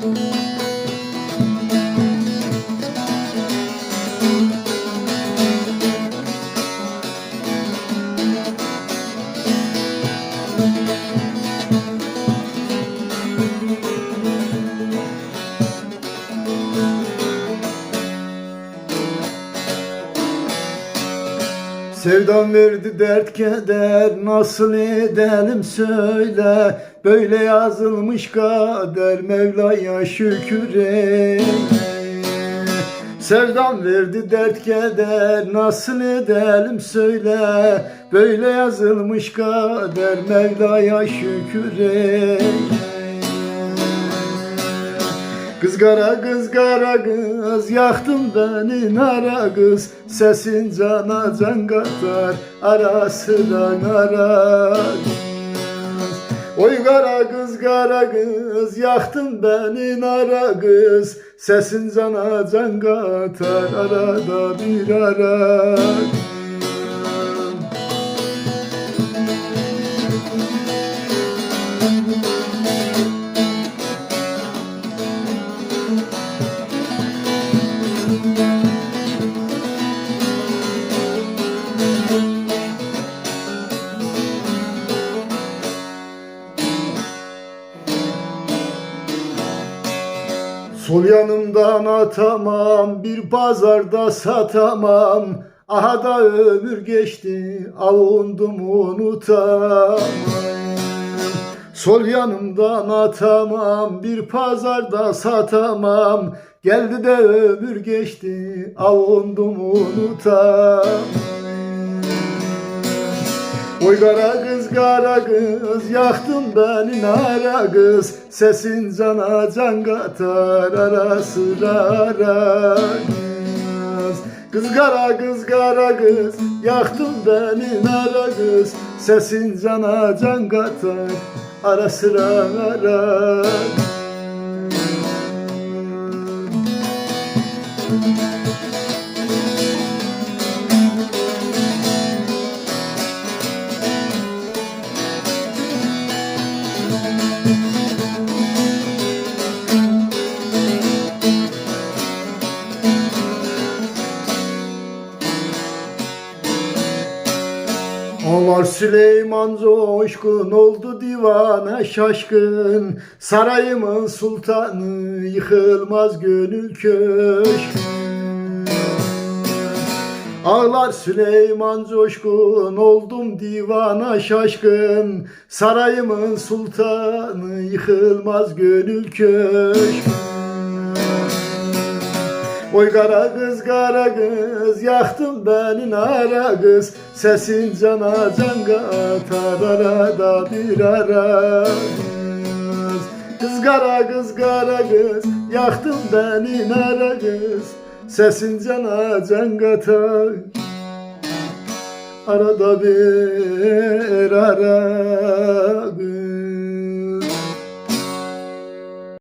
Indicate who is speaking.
Speaker 1: Música Sevdam verdi dert keder nasıl edelim söyle. Böyle yazılmış kader Mevla'ya şükür eyle. Sevdam verdi dert keder nasıl edelim söyle. Böyle yazılmış kader Mevla'ya şükür eyle Kız kara kız kara kız yaktın beni nara kız. Sesin cana can katar ara sıra ara kız. Oy kara kız kara kız yaktın beni nara kız. Sesin cana can katar arada bir ara Sol yanımdan atamam, bir pazarda satamam. Aha da ömür geçti, avundum unutamam. Sol yanımdan atamam, bir pazarda satamam. Geldi de ömür geçti, avundum unutamam. Oy kara kız kara kız yaktın beni nara kız. Sesin cana can katar ara sıra ara kız Kız kara kız kara kız. Yaktın beni nara kız. Sesin cana can katar ara sıra ara kız. Ağlar Süleyman coşkun oldu divane şaşkın. Sarayımın sultanı yıkılmaz gönül köşkü Ağlar Süleyman coşkun oldum divana şaşkın. Sarayımın sultanı yıkılmaz gönül köşkü Oy kara kız kara kız yaktın beni nara kız. Sesin cana can katar arada bir ara kız. Kız kara kız kara kız yaktın beni nara kız. Sesin cana can katar arada bir ara kız